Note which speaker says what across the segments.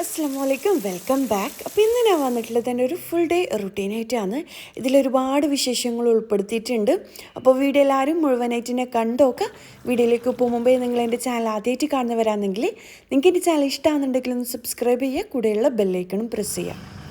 Speaker 1: അസ്സാം വലൈക്കും welcome back. അപ്പോൾ ഇന്ന് ഞാൻ വന്നിട്ടുള്ളത് എന്റെ ഒരു ഫുൾ ഡേ റുട്ടീനായിട്ടാണ്. ഇതിലൊരുപാട് വിശേഷങ്ങൾ ഉൾപ്പെടുത്തിയിട്ടുണ്ട്. അപ്പോൾ വീഡിയോ എല്ലാവരും മുഴുവനായിട്ട് എന്നെ കണ്ടോക്കുക വീഡിയോയിലേക്ക് പോകും മുമ്പേ നിങ്ങൾ എന്റെ ചാനൽ ആദ്യമായിട്ട് കാണുന്നവരാണെങ്കിൽ നിങ്ങൾക്ക് എന്റെ ചാനൽ ഇഷ്ടമാണെന്നുണ്ടെങ്കിൽ ഒന്ന് സബ്സ്ക്രൈബ് ചെയ്യുക. കൂടെയുള്ള ബെല്ലൈക്കണും പ്രസ് ചെയ്യുക.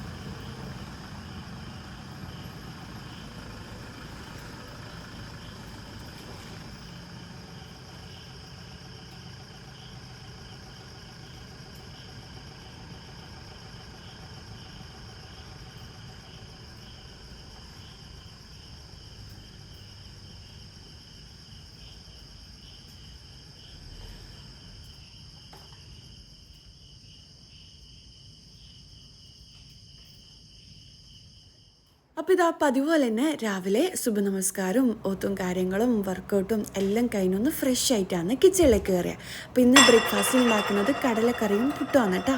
Speaker 1: ഇതാ പതിവ് പോലെ തന്നെ രാവിലെ ശുഭനമസ്കാരവും ഓത്തും കാര്യങ്ങളും വർക്കൗട്ടും എല്ലാം കഴിഞ്ഞൊന്ന് ഫ്രഷ് ആയിട്ടാണ് കിച്ചണിലേക്ക് കയറിയത് അപ്പോൾ ഇന്ന് ബ്രേക്ക്ഫാസ്റ്റ് ഉണ്ടാക്കുന്നത് കടലക്കറിയും പുട്ടുമാണ് കേട്ടോ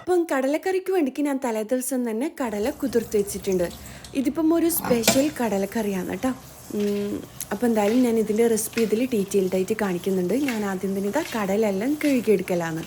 Speaker 1: അപ്പം കടലക്കറിക്ക് വേണ്ടിക്ക് ഞാൻ തലേ ദിവസം തന്നെ കടല കുതിർത്ത് വെച്ചിട്ടുണ്ട്. ഇതിപ്പം ഒരു സ്പെഷ്യൽ കടലക്കറിയാണ് കേട്ടോ അപ്പോൾ എന്തായാലും ഞാൻ ഇതിന്റെ റെസിപ്പി ഇതിൽ ഡീറ്റെയിൽഡായിട്ട് കാണിക്കുന്നുണ്ട്. ഞാൻ ആദ്യം തന്നെ ഇതാ കടലെല്ലാം കഴുകിയെടുക്കലാണ്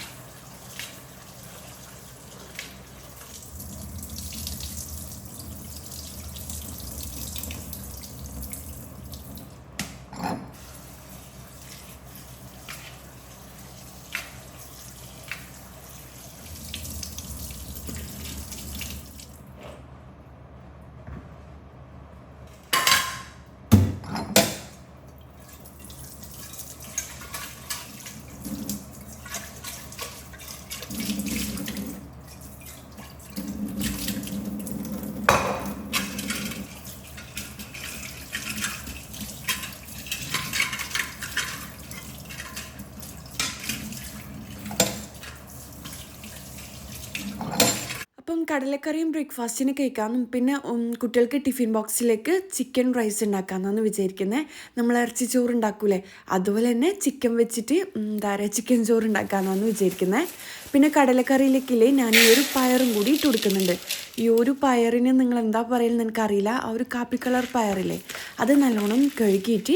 Speaker 1: അപ്പം കടലക്കറിയും ബ്രേക്ക്ഫാസ്റ്റിന് കഴിക്കാമെന്നും പിന്നെ കുട്ടികൾക്ക് ടിഫിൻ ബോക്സിലേക്ക് ചിക്കൻ റൈസ് ഉണ്ടാക്കാമെന്നാണ് വിചാരിക്കുന്നത് നമ്മൾ ഇറച്ചി ചോറ് ഉണ്ടാക്കൂലേ? അതുപോലെ തന്നെ ചിക്കൻ വെച്ചിട്ട് എന്താ പറയുക ചിക്കൻ ചോറ് ഉണ്ടാക്കാമെന്നാണ് വിചാരിക്കുന്നത് പിന്നെ കടലക്കറിയിലേക്കില്ലേ ഞാൻ ഈ ഒരു പയറും കൂടി ഇട്ട് കൊടുക്കുന്നുണ്ട്. ഈ ഒരു പയറിന് നിങ്ങൾ എന്താ പറയുന്നത് എനിക്കറിയില്ല. ആ ഒരു കാപ്പി കളർ പയറില്ലേ അത് നല്ലോണം കഴുകിയിട്ട്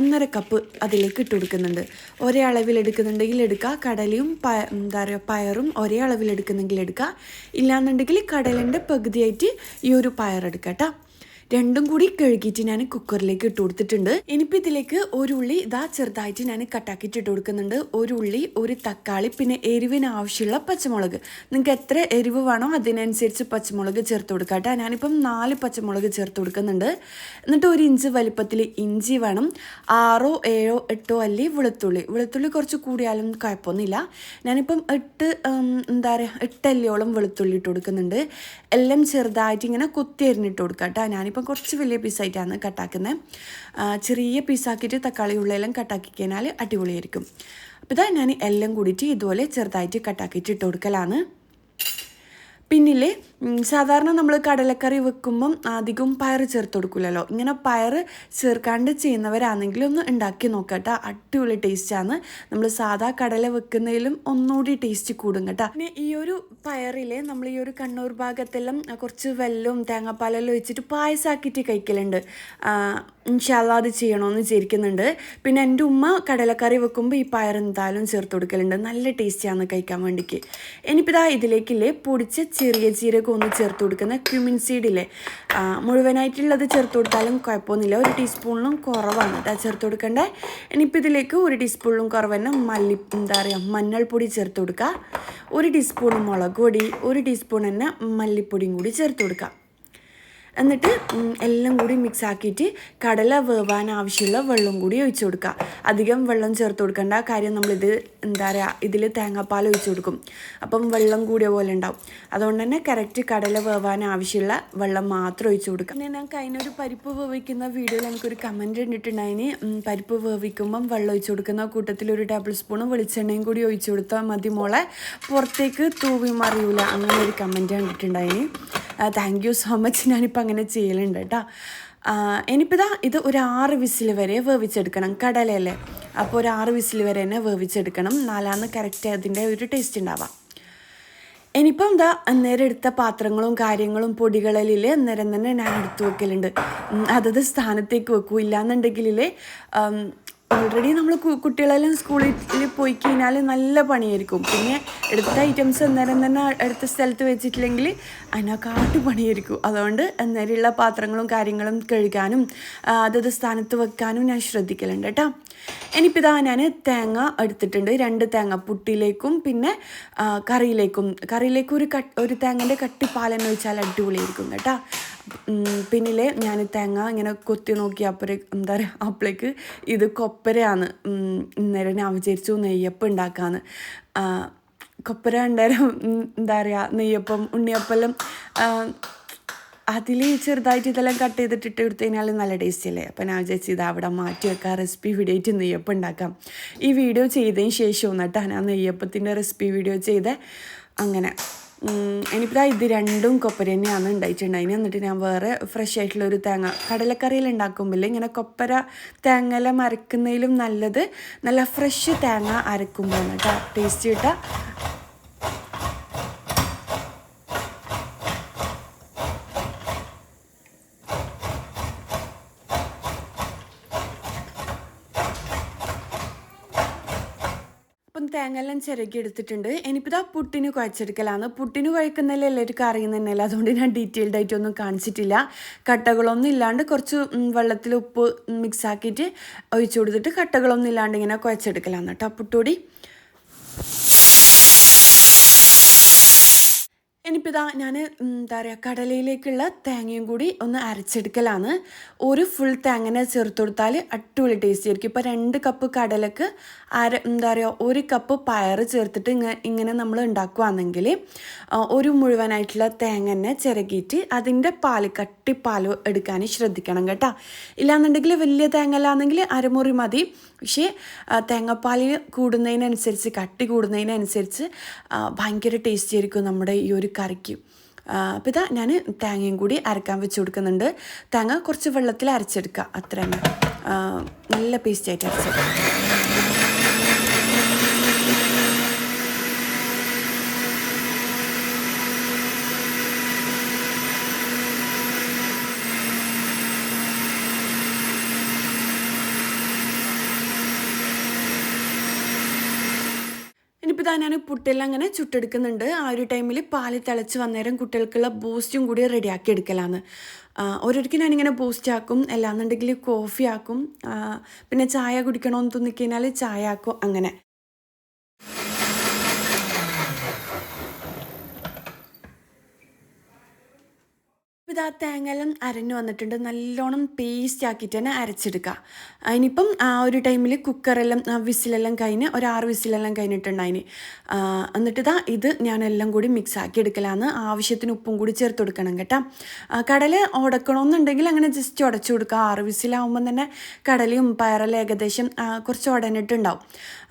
Speaker 1: ഒന്നര കപ്പ് അതിലേക്ക് ഇട്ട് കൊടുക്കുന്നുണ്ട്. ഒരേ അളവിൽ എടുക്കുന്നുണ്ടെങ്കിൽ എടുക്കുക. കടലയും പയ എന്താ പറയുക പയറും ഒരേ അളവിൽ എടുക്കുന്നെങ്കിൽ എടുക്കുക. ഇല്ലാന്നുണ്ടെങ്കിൽ കടലിന്റെ പകുതിയായിട്ട് ഈ ഒരു പയർ എടുക്കാം കേട്ടോ. രണ്ടും കൂടി കഴുകിയിട്ട് ഞാൻ കുക്കറിലേക്ക് ഇട്ട് കൊടുത്തിട്ടുണ്ട്. ഇനിയിപ്പോൾ ഇതിലേക്ക് ഒരു ഉള്ളി ഇതാ ചെറുതായിട്ട് ഞാൻ കട്ടാക്കിയിട്ട് ഇട്ട് കൊടുക്കുന്നുണ്ട്. ഒരു ഉള്ളി ഒരു തക്കാളി പിന്നെ എരിവിന് ആവശ്യമുള്ള പച്ചമുളക്. നിങ്ങൾക്ക് എത്ര എരിവ് വേണോ അതിനനുസരിച്ച് പച്ചമുളക് ചേർത്ത് കൊടുക്കാം കേട്ടോ. ഞാനിപ്പം നാല് പച്ചമുളക് ചേർത്ത് കൊടുക്കുന്നുണ്ട്. എന്നിട്ട് ഒരു ഇഞ്ച് വലിപ്പത്തിൽ ഇഞ്ചി വേണം. ആറോ ഏഴോ എട്ടോ അല്ലി വെളുത്തുള്ളി. വെളുത്തുള്ളി കുറച്ച് കൂടിയാലും കുഴപ്പമൊന്നുമില്ല. ഞാനിപ്പം എട്ട് എന്താ പറയുക എട്ടല്ലിയോളം വെളുത്തുള്ളി ഇട്ട് കൊടുക്കുന്നുണ്ട്. എല്ലാം ചെറുതായിട്ട് ഇങ്ങനെ കുത്തി അരിഞ്ഞിട്ട് കൊടുക്കാം കേട്ടോ. ഞാനിപ്പം കുറച്ച് വലിയ പീസായിട്ടാണ് കട്ടാക്കുന്നത്. ചെറിയ പീസാക്കിയിട്ട് തക്കാളി ഉള്ളിലെല്ലാം കട്ടാക്കി കഴിഞ്ഞാൽ അടിപൊളിയായിരിക്കും. അപ്പോൾ ഇതാ ഞാൻ എല്ലാം കൂടിയിട്ട് ഇതുപോലെ ചെറുതായിട്ട് കട്ടാക്കിയിട്ട് ഇട്ട് കൊടുക്കലാണ്. പിന്നില്ലേ ഉം, സാധാരണ നമ്മൾ കടലക്കറി വെക്കുമ്പം അധികം പയർ ചേർത്ത് കൊടുക്കില്ലല്ലോ ഇങ്ങനെ പയർ ചേർക്കാണ്ട് ചെയ്യുന്നവരാണെങ്കിൽ ഒന്ന് ഉണ്ടാക്കി നോക്കുക കേട്ടോ അടിപൊളി ടേസ്റ്റാണ് നമ്മൾ സാധാ കടല വെക്കുന്നതിലും ഒന്നുകൂടി ടേസ്റ്റ് കൂടും കേട്ടോ. പിന്നെ ഈ ഒരു പയറിലെ നമ്മൾ ഈ ഒരു കണ്ണൂർ ഭാഗത്തെല്ലാം കുറച്ച് വെല്ലും തേങ്ങാപ്പാലെല്ലാം വെച്ചിട്ട് പായസാക്കിയിട്ട് കഴിക്കലുണ്ട്. ഇൻഷാല്ല അത് ചെയ്യണമെന്ന് വിചാരിക്കുന്നുണ്ട്. പിന്നെ എന്റെ ഉമ്മ കടലക്കറി വെക്കുമ്പോൾ ഈ പയർ എന്തായാലും ചേർത്ത് കൊടുക്കലുണ്ട്. നല്ല ടേസ്റ്റിയാണ് കഴിക്കാൻ വേണ്ടിക്ക്. ഇനിയിപ്പോൾ ഇതാ ഇതിലേക്കില്ലേ പൊടിച്ച ചെറിയ ജീരകം ഒന്ന് ചേർത്ത് കൊടുക്കുന്ന ക്യുമിൻ സീഡില്ലേ മുഴുവനായിട്ടുള്ളത് ചേർത്ത് കൊടുത്താലും കുഴപ്പമൊന്നുമില്ല. ഒരു ടീസ്പൂണിലും കുറവാണ് കേട്ടോ ചേർത്ത് കൊടുക്കണ്ടേ. ഇനിയിപ്പോൾ ഇതിലേക്ക് ഒരു ടീസ്പൂണിലും കുറവ് തന്നെ മല്ലി എന്താ പറയുക മഞ്ഞൾപ്പൊടി ചേർത്ത് കൊടുക്കുക. ഒരു ടീസ്പൂൺ മുളക് പൊടി ഒരു ടീസ്പൂൺ തന്നെ മല്ലിപ്പൊടിയും കൂടി ചേർത്ത് കൊടുക്കുക. എന്നിട്ട് എല്ലാം കൂടി മിക്സ് ആക്കിയിട്ട് കടല വേവാൻ ആവശ്യമുള്ള വെള്ളം കൂടി ഒഴിച്ചു കൊടുക്കുക. അധികം വെള്ളം ചേർത്ത് കൊടുക്കേണ്ട. കാര്യം നമ്മളിത് എന്താ പറയുക ഇതിൽ തേങ്ങാപ്പാൽ ഒഴിച്ചു കൊടുക്കും. അപ്പം വെള്ളം കൂടിയ പോലെ ഉണ്ടാവും. അതുകൊണ്ട് തന്നെ കറക്റ്റ് കടല വേവാൻ ആവശ്യമുള്ള വെള്ളം മാത്രം ഒഴിച്ചു കൊടുക്കുക. പിന്നെ ഞാൻ കഴിഞ്ഞൊരു പരിപ്പ് വേവിക്കുന്ന വീഡിയോയിൽ എനിക്കൊരു കമന്റ് ഇട്ടിട്ടുണ്ടായിന്. ഉം, പരിപ്പ് വേവിക്കുമ്പം വെള്ളം ഒഴിച്ചു കൊടുക്കുന്ന കൂട്ടത്തിൽ ഒരു ടേബിൾ സ്പൂണും വെളിച്ചെണ്ണയും കൂടി ഒഴിച്ചു കൊടുത്താൽ മതി മോളെ. പുറത്തേക്ക് തൂവി മറിയൂല. അങ്ങനെ ഒരു കമന്റ് കണ്ടിട്ടുണ്ടായിന് താങ്ക് യു സോ മച്ച് ഞാനിപ്പോൾ അങ്ങനെ ചെയ്യലുണ്ട് കേട്ടോ ഇനിയിപ്പോൾ ഇതാ ഒരു ആറ് വിസിൽ വരെ വേവിച്ചെടുക്കണം. കടലയല്ലേ? അപ്പോൾ ഒരു ആറ് വിസിൽ വരെ തന്നെ വേവിച്ചെടുക്കണം. നാലാന്ന് കറക്റ്റ് അതിന്റെ ഒരു ടേസ്റ്റ് ഉണ്ടാവാം. ഇനിയിപ്പം എന്താ അന്നേരം എടുത്ത പാത്രങ്ങളും കാര്യങ്ങളും പൊടികളിലെ അന്നേരം തന്നെ ഞാൻ എടുത്തു വെക്കലുണ്ട്. അതത് സ്ഥാനത്തേക്ക് വെക്കൂ. ഇല്ലാന്നുണ്ടെങ്കിലേ ഓൾറെഡി നമ്മൾ കുട്ടികളെല്ലാം സ്കൂളിൽ പോയി കഴിഞ്ഞാൽ നല്ല പണിയായിരിക്കും. പിന്നെ എടുത്ത ഐറ്റംസ് അന്നേരം തന്നെ അടുത്ത സ്ഥലത്ത് വെച്ചിട്ടില്ലെങ്കിൽ അതിനെക്കാട്ട് പണിയായിരിക്കും. അതുകൊണ്ട് അന്നേരമുള്ള പാത്രങ്ങളും കാര്യങ്ങളും കഴുകാനും അതത് സ്ഥാനത്ത് വെക്കാനും ഞാൻ ശ്രദ്ധിക്കലുണ്ട് കേട്ടോ. ഇനിയിപ്പോൾ ഞാൻ തേങ്ങ എടുത്തിട്ടുണ്ട്. രണ്ട് തേങ്ങ പുട്ടിയിലേക്കും പിന്നെ കറിയിലേക്കും. കറിയിലേക്കും ഒരു കട്ട് ഒരു തേങ്ങന്റെ കട്ടിപ്പാലെന്ന് വെച്ചാൽ അടിപൊളിയായിരിക്കും കേട്ടോ. പിന്നിലെ ഞാൻ തേങ്ങ ഇങ്ങനെ കൊത്തി നോക്കി അപ്പറേ എന്താ പറയുക അപ്പോഴേക്ക് ഇത് കൊപ്പരയാണ്. ഇന്നേരം ഞാൻ വിചാരിച്ചു നെയ്യപ്പം ഉണ്ടാക്കാന്ന്. കൊപ്പര ഉണ്ടായാലും എന്താ പറയുക നെയ്യപ്പം ഉണ്ണിയപ്പെല്ലാം അതിൽ ചെറുതായിട്ട് ഇതെല്ലാം കട്ട് ചെയ്തിട്ടിട്ട് എടുത്തു കഴിഞ്ഞാൽ നല്ല ടേസ്റ്റ് അല്ലേ? അപ്പം ഞാൻ വിചാരിച്ചു ഇത് അവിടെ മാറ്റി വെക്കാം റെസിപ്പി വീഡിയോ ആയിട്ട് നെയ്യപ്പം ഉണ്ടാക്കാം. ഈ വീഡിയോ ചെയ്തതിന് ശേഷം എന്നിട്ടാ ഞാൻ നെയ്യപ്പത്തിന്റെ റെസിപ്പി വീഡിയോ ചെയ്ത്. അങ്ങനെ. ഇനിയിപ്പോൾ ഇത് രണ്ടും കൊപ്പര തന്നെയാണ് ഉണ്ടായിട്ടുണ്ടായിന് എന്നിട്ട് ഞാൻ വേറെ ഫ്രഷ് ആയിട്ടുള്ള ഒരു തേങ്ങ കടലക്കറിയിൽ ഉണ്ടാക്കുമ്പോൾ ഇങ്ങനെ കൊപ്പര തേങ്ങല അരക്കുന്നതിലും നല്ലത് നല്ല ഫ്രഷ് തേങ്ങ അരക്കുമ്പോഴാണ് കേട്ടോ. ടേസ്റ്റ് കിട്ടുക. അപ്പം തേങ്ങയെല്ലാം ചിരകി എടുത്തിട്ടുണ്ട് ഇനിയിപ്പോൾ ഇതാ പുട്ടിന് കുഴച്ചെടുക്കലാണ് പുട്ടിന് കുഴക്കുന്നതിൽ എല്ലാവർക്കും അറിയുന്ന തന്നെയല്ല. അതുകൊണ്ട് ഞാൻ ഡീറ്റെയിൽഡ് ആയിട്ടൊന്നും കാണിച്ചിട്ടില്ല. കട്ടകളൊന്നും ഇല്ലാണ്ട് കുറച്ച് വെള്ളത്തിൽ ഉപ്പ് മിക്സ് ആക്കിയിട്ട് ഒഴിച്ചു കൊടുത്തിട്ട് കട്ടകളൊന്നും ഇല്ലാണ്ട് ഇങ്ങനെ കുഴച്ചെടുക്കലാണ് കേട്ടോ. പുട്ടുപൊടി ഇനിയിപ്പോൾ ഇതാ ഞാൻ എന്താ പറയുക കടലയിലേക്കുള്ള തേങ്ങയും കൂടി ഒന്ന് അരച്ചെടുക്കലാണ്. ഒരു ഫുൾ തേങ്ങനെ ചേർത്ത് കൊടുത്താൽ അടിപൊളി ടേസ്റ്റ് ആയിരിക്കും. ഇപ്പോൾ രണ്ട് കപ്പ് കടലക്ക് അര എന്താ പറയുക ഒരു കപ്പ് പയർ ചേർത്തിട്ട് ഇങ്ങനെ ഇങ്ങനെ നമ്മൾ ഉണ്ടാക്കുകയാണെങ്കിൽ ഒരു മുഴുവനായിട്ടുള്ള തേങ്ങനെ ചിരകിയിട്ട് അതിന്റെ പാൽ കട്ടിപ്പാൽ എടുക്കാൻ ശ്രദ്ധിക്കണം കേട്ടോ. ഇല്ലാന്നുണ്ടെങ്കിൽ വലിയ തേങ്ങലാണെങ്കിൽ അരമുറി മതി. പക്ഷേ തേങ്ങാപ്പാൽ കൂടുന്നതിനനുസരിച്ച് കട്ടി കൂടുന്നതിനനുസരിച്ച് ഭയങ്കര ടേസ്റ്റി ആയിരിക്കും നമ്മുടെ ഈ ഒരു കറിക്ക്. അപ്പോൾ ഇതാ ഞാൻ തേങ്ങയും കൂടി അരക്കാൻ വെച്ച് കൊടുക്കുന്നുണ്ട്. തേങ്ങ കുറച്ച് വെള്ളത്തിൽ അരച്ചെടുക്കുക അത്ര തന്നെ നല്ല പേസ്റ്റായിട്ട് അരച്ചെടുക്കുക ഇനിയിപ്പോൾ ഇതാ പുട്ടെല്ലാം അങ്ങനെ ചുട്ടെടുക്കുന്നുണ്ട്. ആ ഒരു ടൈമിൽ പാൽ തിളച്ച് വന്നേരം കുട്ടികൾക്കുള്ള ബൂസ്റ്റും കൂടി റെഡിയാക്കി എടുക്കലാണ് ഓരോരിക്കും ഞാനിങ്ങനെ ബൂസ്റ്റ് ആക്കും. അല്ലാന്നുണ്ടെങ്കിൽ കോഫി ആക്കും. പിന്നെ ചായ കുടിക്കണമെന്ന് തോന്നിക്കഴിഞ്ഞാൽ ചായ ആക്കും അങ്ങനെ. ഇതാ തേങ്ങയെല്ലാം അരഞ്ഞു വന്നിട്ടുണ്ട്. നല്ലോണം പേസ്റ്റ് ആക്കിയിട്ട് തന്നെ അരച്ചെടുക്കുക. അതിനിപ്പം ആ ഒരു ടൈമിൽ കുക്കറെല്ലാം വിസിലെല്ലാം കഴിഞ്ഞ് ഒരു ആറ് വിസിലെല്ലാം കഴിഞ്ഞിട്ടുണ്ട് അതിന് എന്നിട്ട് ഇതാ ഇത് ഞാനെല്ലാം കൂടി മിക്സ് ആക്കി എടുക്കലാന്ന് ആവശ്യത്തിന് ഉപ്പും കൂടി ചേർത്ത് കൊടുക്കണം കേട്ടോ. കടല ഉടക്കണമെന്നുണ്ടെങ്കിൽ അങ്ങനെ ജസ്റ്റ് ഉടച്ചു കൊടുക്കുക. ആറ് വിസിലാവുമ്പം തന്നെ കടലയും പയറെല്ലാം ഏകദേശം കുറച്ച് ഉടഞ്ഞിട്ടുണ്ടാവും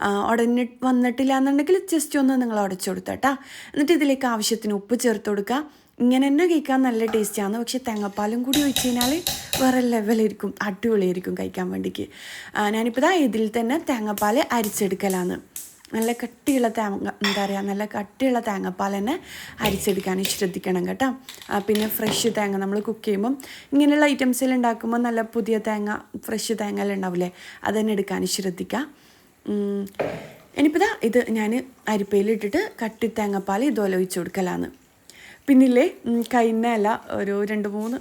Speaker 1: ആ, ഉടഞ്ഞി വന്നിട്ടില്ല എന്നുണ്ടെങ്കിൽ ജസ്റ്റ് ഒന്ന് നിങ്ങൾ ഉടച്ചു കൊടുത്തേട്ടാ എന്നിട്ട് ഇതിലേക്ക് ആവശ്യത്തിന് ഉപ്പ് ചേർത്ത് കൊടുക്കുക. ഇങ്ങനെ തന്നെ കഴിക്കാൻ നല്ല ടേസ്റ്റാണ്. പക്ഷേ തേങ്ങാപ്പാലും കൂടി ഒഴിച്ച് കഴിഞ്ഞാൽ വേറെ ലെവലായിരിക്കും അടിപൊളിയായിരിക്കും കഴിക്കാൻ വേണ്ടിക്ക്. ഞാനിപ്പോൾ ഇതാ ഇതിൽ തന്നെ തേങ്ങാപ്പാൽ അരിച്ചെടുക്കലാണ്. നല്ല കട്ടിയുള്ള തേങ്ങ എന്താ പറയുക നല്ല കട്ടിയുള്ള തേങ്ങാപ്പാൽ തന്നെ അരിച്ചെടുക്കാൻ ശ്രദ്ധിക്കണം കേട്ടോ. പിന്നെ ഫ്രഷ് തേങ്ങ നമ്മൾ കുക്ക് ചെയ്യുമ്പം ഇങ്ങനെയുള്ള ഐറ്റംസിൽ ഉണ്ടാക്കുമ്പോൾ നല്ല പുതിയ തേങ്ങ ഫ്രഷ് തേങ്ങ ഉണ്ടാവില്ലേ? അത് തന്നെ എടുക്കാൻ ശ്രദ്ധിക്കുക. ഇനിയിപ്പോൾ ഇതാ ഇത് ഞാൻ അരിപ്പയിലിട്ടിട്ട് കട്ടി തേങ്ങാപ്പാൽ ഇതുപോലെ ഒഴിച്ചു കൊടുക്കലാണ്. പിന്നില്ലേ? അല്ല ഒരു രണ്ട് മൂന്ന്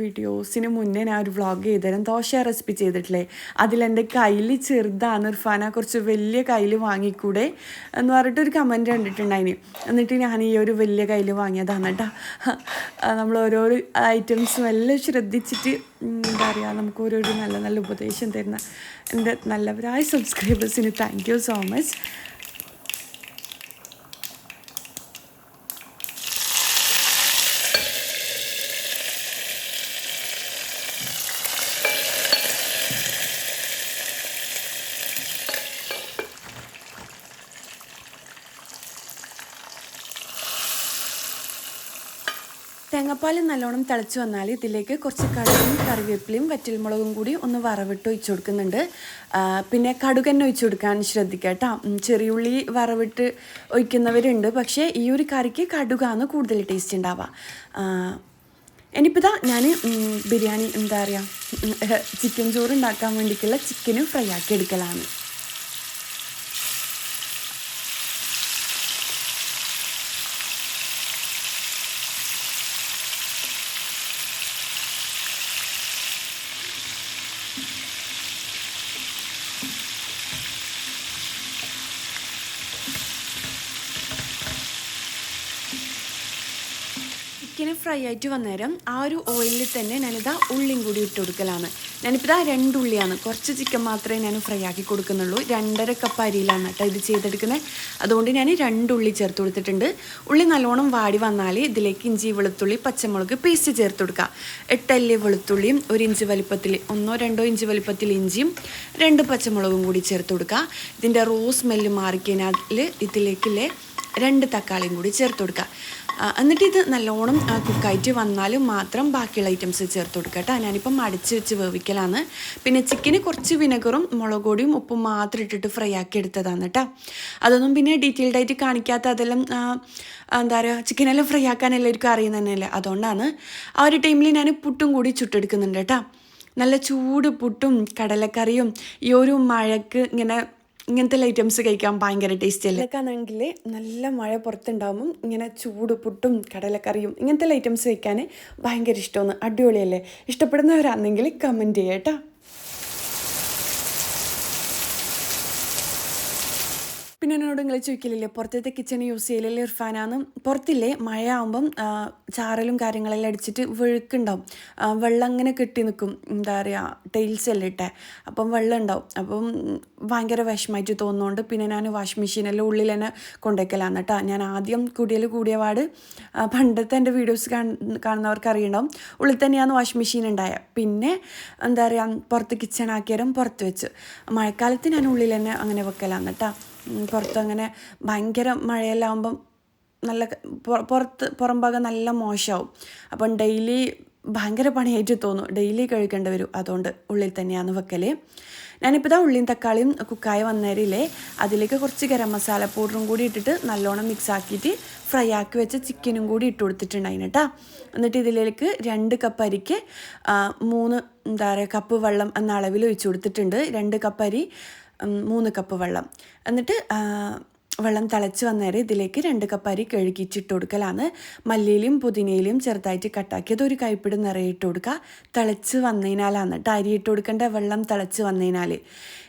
Speaker 1: വീഡിയോസിന് മുന്നേ ഞാൻ ഒരു വ്ളോഗ് ചെയ്തുതരാം ദോശ റെസിപ്പി ചെയ്തിട്ടില്ലേ? അതിലെന്റെ കയ്യിൽ ചെറുതാണ് ഇർഫാന കുറച്ച് വലിയ കയ്യിൽ വാങ്ങിക്കൂടെ എന്ന് പറഞ്ഞിട്ട് ഒരു കമന്റ് കണ്ടിട്ടുണ്ടായിന്. എന്നിട്ട് ഞാൻ ഈ ഒരു വലിയ കയ്യിൽ വാങ്ങിയതാണ് കേട്ടോ നമ്മൾ ഓരോരോ ഐറ്റംസും എല്ലാം ശ്രദ്ധിച്ചിട്ട് എന്താ പറയുക നമുക്ക് ഓരോരോ നല്ല നല്ല ഉപദേശം തരുന്ന എന്റെ നല്ലവരായ സബ്സ്ക്രൈബേഴ്സിന് താങ്ക് യു സോ മച്ച് തേങ്ങാപ്പാൽ നല്ലോണം തിളച്ച് വന്നാൽ ഇതിലേക്ക് കുറച്ച് കടുകും കറിവേപ്പിലയും വറ്റൽമുളകും കൂടി ഒന്ന് വറവിട്ട് ഒഴിച്ചു കൊടുക്കുന്നുണ്ട്. പിന്നെ കടുക് തന്നെ ഒഴിച്ചു കൊടുക്കാൻ ശ്രദ്ധിക്കുക കേട്ടോ. ചെറിയുള്ളി വറവിട്ട് ഒഴിക്കുന്നവരുണ്ട്. പക്ഷേ ഈ ഒരു കറിക്ക് കടുകാണ് കൂടുതൽ ടേസ്റ്റ് ഉണ്ടാവുക. ഇനിയിപ്പോൾ ഞാൻ ബിരിയാണി എന്താ പറയുക ചിക്കൻ ചോറ് ഉണ്ടാക്കാൻ വേണ്ടിയിട്ടുള്ള ചിക്കനും ഫ്രൈ ആക്കി എടുക്കലാണ് ചിക്കന് ഫ്രൈ ആയിട്ട് വന്നേരം ആ ഒരു ഓയിലിൽ തന്നെ ഞാനിതാ ഉള്ളിയും കൂടി ഇട്ട് കൊടുക്കലാണ്. ഞാനിപ്പോൾ രണ്ട് ഉള്ളിയാണ്. കുറച്ച് ചിക്കൻ മാത്രമേ ഞാൻ ഫ്രൈ ആക്കി കൊടുക്കുന്നുള്ളൂ. രണ്ടര കപ്പ് അരിയിലാണ് കേട്ടോ ഇത് ചെയ്തെടുക്കുന്നത് അതുകൊണ്ട് ഞാൻ രണ്ട് ഉള്ളി ചേർത്ത് കൊടുത്തിട്ടുണ്ട്. ഉള്ളി നല്ലോണം വാടി വന്നാൽ ഇതിലേക്ക് ഇഞ്ചി വെളുത്തുള്ളി പച്ചമുളക് പേസ്റ്റ് ചേർത്ത് കൊടുക്കുക എട്ടല്ലി വെളുത്തുള്ളിയും ഒരു ഇഞ്ച് വലിപ്പത്തിൽ ഒന്നോ രണ്ടോ ഇഞ്ച് വലിപ്പത്തിൽ ഇഞ്ചിയും രണ്ട് പച്ചമുളകും കൂടി ചേർത്ത് കൊടുക്കുക ഇതിന്റെ റോസ് സ്മെല്ല് മാറിക്കഴിഞ്ഞാൽ ഇതിലേക്കില്ലേ രണ്ട് തക്കാളിയും കൂടി ചേർത്ത് കൊടുക്കുക എന്നിട്ട് ഇത് നല്ലോണം കുക്കായിട്ട് വന്നാലും മാത്രം ബാക്കിയുള്ള ഐറ്റംസ് ചേർത്ത് കൊടുക്കുക കേട്ടോ ഞാനിപ്പം അടിച്ച് വെച്ച് വേവിക്കലാണ്. പിന്നെ ചിക്കന് കുറച്ച് വിനെഗറും മുളക് പൊടിയും ഉപ്പും മാത്രം ഇട്ടിട്ട് ഫ്രൈ ആക്കി എടുത്തതാണ് കേട്ടോ അതൊന്നും പിന്നെ ഡീറ്റെയിൽഡ് ആയിട്ട് കാണിക്കാത്ത അതെല്ലാം എന്താ പറയുക ചിക്കനെല്ലാം ഫ്രൈ ആക്കാൻ എല്ലാവർക്കും അറിയുന്ന തന്നെയല്ലേ? അതുകൊണ്ടാണ് ആ ഒരു ടൈമിൽ ഞാൻ പുട്ടും കൂടി ചുട്ടെടുക്കുന്നുണ്ട് കേട്ടോ നല്ല ചൂട് പുട്ടും കടലക്കറിയും ഈ ഒരു മഴക്ക് ഇങ്ങനെ ഇങ്ങനത്തെ ഐറ്റംസ് കഴിക്കാൻ ഭയങ്കര ടേസ്റ്റ് അല്ലേ? ഇതൊക്കെയാണെങ്കിൽ നല്ല മഴ പുറത്തുണ്ടാകുമ്പം ഇങ്ങനെ ചൂട് പുട്ടും കടലക്കറിയും ഇങ്ങനത്തെ ഐറ്റംസ് കഴിക്കാൻ ഭയങ്കര ഇഷ്ടമാണ്. അടിപൊളിയല്ലേ? ഇഷ്ടപ്പെടുന്നവരാണെങ്കിൽ കമന്റ് ചെയ്യാം കേട്ടോ പിന്നെ എന്നോട് നിങ്ങൾ ചോദിക്കലില്ലേ പുറത്തത്തെ കിച്ചൺ യൂസ് ചെയ്യലില്ലേ ഇർഫാനാന്ന്? പുറത്തില്ലേ മഴ ആകുമ്പം ചാറലും കാര്യങ്ങളെല്ലാം അടിച്ചിട്ട് വെഴുക്കുണ്ടാവും വെള്ളം അങ്ങനെ കെട്ടി നിൽക്കും എന്താ പറയുക ടൈൽസ് എല്ലാം ഇട്ടെ. അപ്പം വെള്ളം ഉണ്ടാവും. അപ്പം ഭയങ്കര വിഷമമായിട്ട് തോന്നുന്നുണ്ട് പിന്നെ ഞാൻ വാഷിംഗ് മെഷീനെല്ലാം ഉള്ളിൽ തന്നെ കൊണ്ടുവയ്ക്കലാണ് കേട്ടോ. ഞാൻ ആദ്യം കുടിയൽ കൂടിയ പാട് പണ്ടത്തെ എന്റെ വീഡിയോസ് കാണുന്നവർക്ക് അറിയണ്ടാവും. ഉള്ളിൽ തന്നെയാണ് വാഷിംഗ് മെഷീൻ ഉണ്ടായ. പിന്നെ എന്താ പറയുക പുറത്ത് കിച്ചൺ ആക്കിയാലും പുറത്ത് വെച്ച്. മഴക്കാലത്ത് ഞാൻ ഉള്ളിൽ തന്നെ അങ്ങനെ വെക്കലാണ് കേട്ടോ. ഉം, പുറത്ത് അങ്ങനെ ഭയങ്കര മഴയെല്ലാം ആകുമ്പം നല്ല പുറത്ത് പുറം ഭാഗം നല്ല മോശമാവും അപ്പം ഡെയിലി ഭയങ്കര പണിയായിട്ട് തോന്നും. ഡെയിലി കഴിക്കേണ്ടി വരും. അതുകൊണ്ട് ഉള്ളിൽ തന്നെയാണ് വെക്കൽ ഞാനിപ്പോൾ ഇതാ ഉള്ളിയും തക്കാളിയും കുക്കായി വന്നേരില്ലേ അതിലേക്ക് കുറച്ച് ഗരം മസാല പൗഡറും കൂടി ഇട്ടിട്ട് നല്ലോണം മിക്സ് ആക്കിയിട്ട് ഫ്രൈ ആക്കി വെച്ച ചിക്കനും കൂടി ഇട്ട് കൊടുത്തിട്ടുണ്ടായിന് കേട്ടോ എന്നിട്ട് ഇതിലേക്ക് രണ്ട് കപ്പ് അരിക്ക് മൂന്ന് എന്താ പറയുക കപ്പ് വെള്ളം എന്ന അളവിൽ ഒഴിച്ചു കൊടുത്തിട്ടുണ്ട്. രണ്ട് കപ്പ് അരി മൂന്ന് കപ്പ് വെള്ളം. എന്നിട്ട് വെള്ളം തിളച്ച് വന്നേരം ഇതിലേക്ക് രണ്ട് കപ്പ് അരി കഴുകിച്ചിട്ട് കൊടുക്കലാണ്. മല്ലിയിലും പുതിനയിലും ചെറുതായിട്ട് കട്ടാക്കിയത് ഒരു കൈപ്പിടി നിറയെ ഇട്ട് കൊടുക്കുക. തിളച്ച് വന്നതിനാലാണ് കേട്ടോ അരി ഇട്ട് കൊടുക്കേണ്ട വെള്ളം തിളച്ച് വന്നതിനാൽ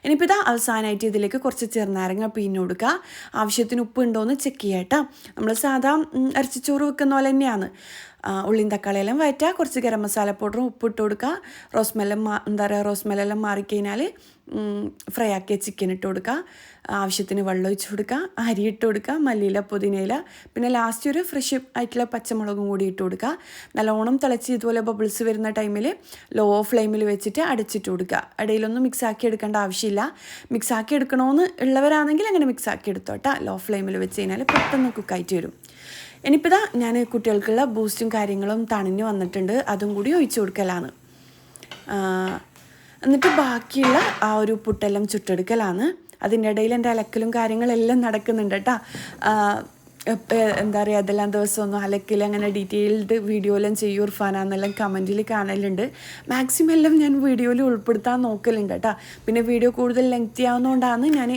Speaker 1: ഇനിയിപ്പോൾ ഇതാ അവസാനമായിട്ട് ഇതിലേക്ക് കുറച്ച് ചെറുനാരങ്ങ പിഴിഞ്ഞ് കൊടുക്കുക. ആവശ്യത്തിന് ഉപ്പ് ഉണ്ടോ എന്ന് ചെക്ക് ചെയ്യുക കേട്ടോ നമ്മൾ സാധാ ഇറച്ചിച്ചോറ് വെക്കുന്ന പോലെ തന്നെയാണ്. ഉള്ളിയും തക്കാളിയെല്ലാം വയറ്റുക കുറച്ച് ഗരം മസാല പൗഡറും ഉപ്പ് ഇട്ട് കൊടുക്കുക. റോസ്മെല്ലാം എന്താ പറയുക റോസ്മെല്ലാം മാറിക്കഴിഞ്ഞാൽ ഫ്രൈ ആക്കിയ ചിക്കൻ ഇട്ട് കൊടുക്കുക. ആവശ്യത്തിന് വെള്ളം ഒഴിച്ച് കൊടുക്കുക. അരി ഇട്ട് കൊടുക്കുക. മല്ലിയില പുതിനയില. പിന്നെ ലാസ്റ്റ് ഒരു ഫ്രഷ് ആയിട്ടുള്ള പച്ചമുളകും കൂടി ഇട്ട് കൊടുക്കുക. നല്ലോണം തിളച്ച് ഇതുപോലെ ബബിൾസ് വരുന്ന ടൈമിൽ ലോ ഫ്ലെയിമിൽ വെച്ചിട്ട് അടച്ചിട്ട് കൊടുക്കുക. ഇടയിലൊന്നും മിക്സ് ആക്കി എടുക്കേണ്ട ആവശ്യമില്ല. മിക്സ് ആക്കി എടുക്കണമെന്ന് ഉള്ളവരാണെങ്കിൽ അങ്ങനെ മിക്സ് ആക്കി എടുത്തോട്ടാ ലോ ഫ്ലെയിമിൽ വെച്ച് കഴിഞ്ഞാൽ പെട്ടെന്ന് കുക്കായിട്ട് വരും. ഇനിയിപ്പോൾ ഞാൻ കുട്ടികൾക്കുള്ള ബൂസ്റ്റും കാര്യങ്ങളും തണിഞ്ഞ് വന്നിട്ടുണ്ട്. അതും കൂടി ഒഴിച്ചു കൊടുക്കലാണ്. എന്നിട്ട് ബാക്കിയുള്ള ആ ഒരു പുട്ടെല്ലാം ചുട്ടെടുക്കലാണ്. അതിന്റെ ഇടയിൽ എന്റെ അലക്കലും കാര്യങ്ങളെല്ലാം നടക്കുന്നുണ്ട് കേട്ടോ. എന്താ പറയുക അതെല്ലാം ദിവസമൊന്നും അലക്കിൽ അങ്ങനെ ഡീറ്റെയിൽഡ് വീഡിയോയിലും ചെയ്യൂർ ഫാനാന്നെല്ലാം കമന്റിൽ കാണലുണ്ട്. മാക്സിമം എല്ലാം ഞാൻ വീഡിയോയിൽ ഉൾപ്പെടുത്താൻ നോക്കലുണ്ട് കേട്ടോ. പിന്നെ വീഡിയോ കൂടുതൽ ലെങ്തി ആവുന്നതുകൊണ്ടാണ് ഞാൻ